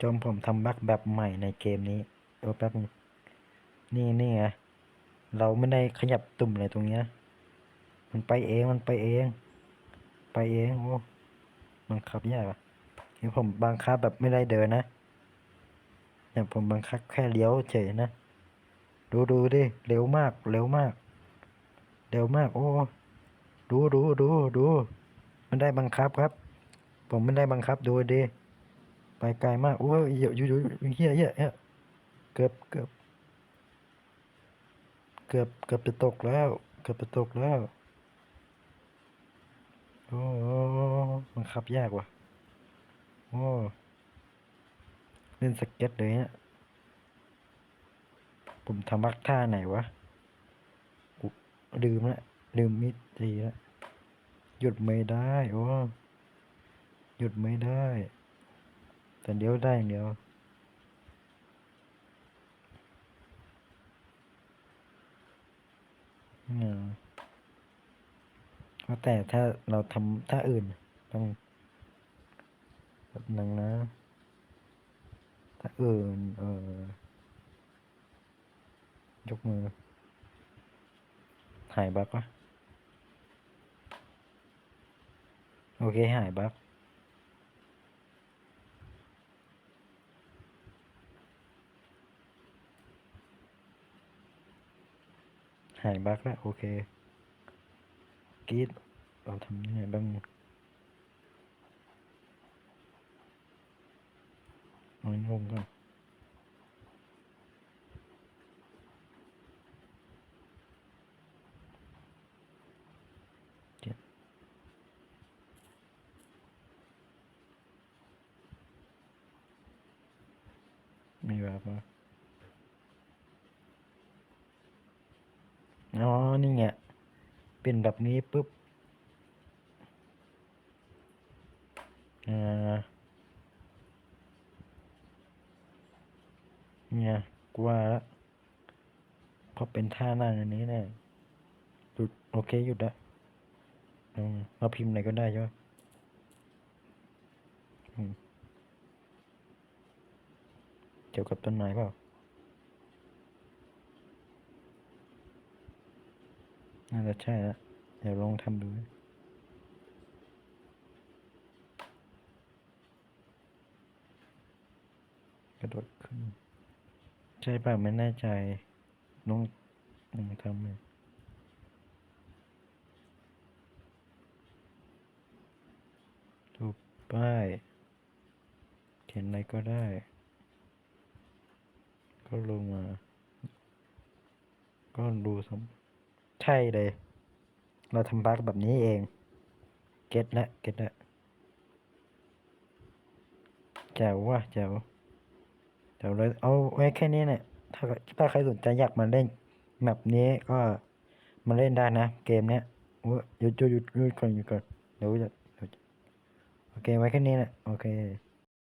จนผมทำบั๊กแบบใหม่ในเกมนี้เดี๋ยวแป๊บนึงนี่นี่ไงเราไม่ได้ขยับตุ่มอะไรตรงเนี้ยมันไปเองมันไปเอง ไปเองโอ้มันขับยากอะนี่ผมบังคับแบบไม่ได้เดินนะเนี่ยผมบังคับแค่เลี้ยวเฉยนะดูดูดิเร็วมากเร็วมาก เร็วมาก โอ้ดูดูดูดูมันได้บังคับครับ ผมไม่ได้บังคับดูดิ ไปไกลมากโอ้ยอยู่อยู่อยู่เฮียเฮียเฮียเกือบเกือบเกือบเกือบจะตกแล้ว เกือบจะตกแล้วโอ้โอ้โอ้บังคับยากว่ะโอ้เล่นสเก็ตเลยเนี่ยผมทำบักท่าไหนวะกูลืมละลืมมิตรีละหยุดไม่ได้โอ้หยุดไม่ได้ แต่เดี๋ยวได้เดียวอืมว่าแต่ถ้าเราทำท่าอื่นต้องแบบนึงนะ ถ้าอื่น เออยกมือ หายบักวะโอเค หายบัก หายบั๊กแล้วโอเคกรีดเราทำยังไงบ้างเอาให้งงก่อน มี แบบว่าอ๋อนี่ไงเป็นแบบนี้ปุ๊บเนี่ยกว่าล้วเพราะเป็นท่านั่งอันนี้แน่หยุดโอเคหยุดละเราพิมพ์ไหนก็ได้ใช่ไหมอืมเกี่ยวกับต้นไม้เปล่า น่าจะใช่แล้ว เดี๋ยวลองทำดูกระโดดขึ้น ใช่เปล่าไม่แน่ใจลองลองทำเลยดูป้ายเขียนอะไรก็ได้ ก็ลงมา ก็ดูสม ใช่เลย เราทำบั๊กแบบนี้เอง เก็ตละเก็ตละแจ๋วว่ะแจ๋วแจ๋วเลยเอาไว้แค่นี้เนี่ย ถ้าถ้าใครสนใจอยากมาเล่นแบบนี้ก็มาเล่นได้นะ เกมเนี้ยโอ้ยหยุดหยุดหยุดก่อนหยุดก่อนเดี๋ยวจะโอเคไว้แค่นี้แหละโอเค